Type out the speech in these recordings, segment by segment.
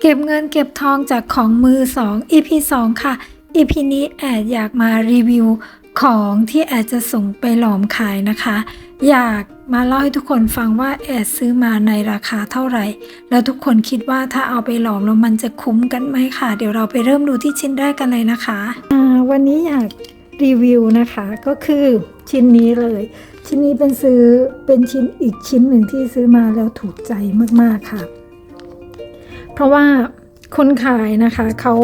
เก็บเงินเก็บทองจากของมือ 2 EP 2 ค่ะ EP นี้แอดอยากมารีวิวของที่แอดจะส่งไปหลอมขายนะคะ อยากมาเล่าให้ทุกคนฟังว่าแอดซื้อมาในราคาเท่าไหร่ แล้วทุกคนคิดว่าถ้าเอาไปหลอมแล้วมันจะคุ้มกันไหมค่ะ เดี๋ยวเราไปเริ่มดูที่ชิ้นแรกกันเลยนะคะวันนี้อยากรีวิวนะคะก็คือชิ้นนี้เลย ชิ้นนี้เป็นซื้อเป็นชิ้นอีกชิ้นหนึ่งที่ซื้อมาแล้วถูกใจมากๆค่ะ ราะว่าคนขายนะคะเขา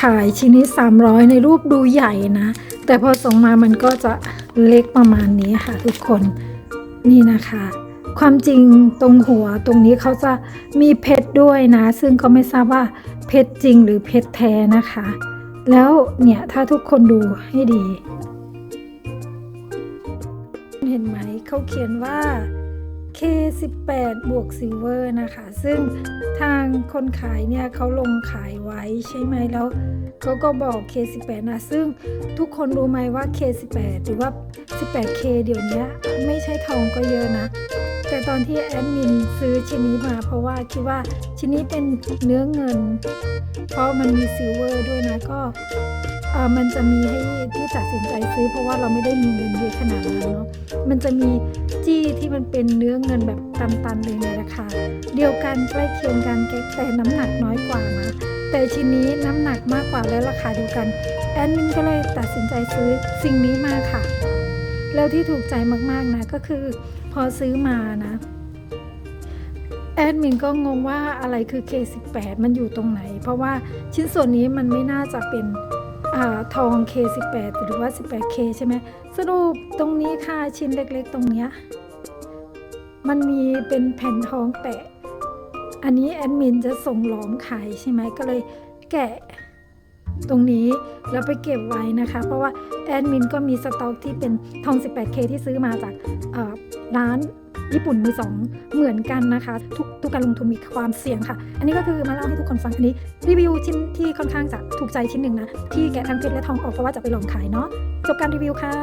ขายชิ้นนี้ 300 ในรูปดูใหญ่นะ แต่พอส่งมามันก็จะเล็กประมาณนี้ค่ะทุกคนนี่นะคะ ความจริงตรงหัวตรงนี้เขาจะมีเพชรด้วยนะ ซึ่งก็ไม่ทราบว่าเพชรจริงหรือเพชรแท้นะคะ แล้วเนี่ยถ้าทุกคนดูให้ดี เห็นไหมเขาเขียนว่า K18 บวกซิลเวอร์นะคะ ซึ่งทางคนขายเนี่ยเขาลงขายไว้ใช่ไหมแล้วเขาก็บอก K18 นะ ซึ่งทุกคนรู้ไหมว่า K18 หรือว่า 18K เดี๋ยวนี้ไม่ใช่ทองก็เยอะนะ แต่ตอนที่แอดมินซื้อชิ้นนี้มา เพราะว่าคิดว่าชิ้นนี้เป็นเนื้อเงิน เพราะมันมีซิลเวอร์ด้วยนะก็ มันจะมีให้ที่ตัดสินใจซื้อ เพราะว่าเราไม่ได้มีเงินเยอะขนาดนั้นเนาะ มันจะมีจี้ที่มันเป็นเนื้อเงินแบบตันๆเลยในราคาเดียวกันใกล้เคียงกันแต่น้ำหนักน้อยกว่านะ แต่ชิ้นนี้น้ำหนักมากกว่าและราคาเดียวกัน แอดมินก็เลยตัดสินใจซื้อสิ่งนี้มาค่ะ แล้วที่ถูกใจมากๆนะก็คือพอซื้อมานะแอดมินก็งงว่าอะไรคือ K18 มันอยู่ตรงไหน เพราะว่าชิ้นส่วนนี้มันไม่น่าจะเป็น อทอง K18 หรือว่า 18K ใช่ไหมสรุปตรงนี้ค่ะชิ้นเล็กๆ ตรงเนี้ยมันมีเป็นแผ่นทองแปะ อันนี้แอดมินจะส่งหลอมขายใช่ไหมก็เลยแกะตรงนี้แล้วไปเก็บไว้นะคะ เพราะว่าแอดมินก็มีสต็อกที่เป็นทอง 18K ที่ซื้อมาจากร้าน ญี่ปุ่นมือสองเหมือนกันนะคะ ทุกทุกการลงทุนมีความเสี่ยงค่ะ อันนี้ก็คือมาเล่าให้ทุกคนฟังอันนี้รีวิวชิ้นที่ค่อนข้างจะถูกใจชิ้นหนึ่งนะที่แกะทั้งเพชรและทองออกเพราะว่าจะไปลองขายเนาะจบการรีวิวค่ะ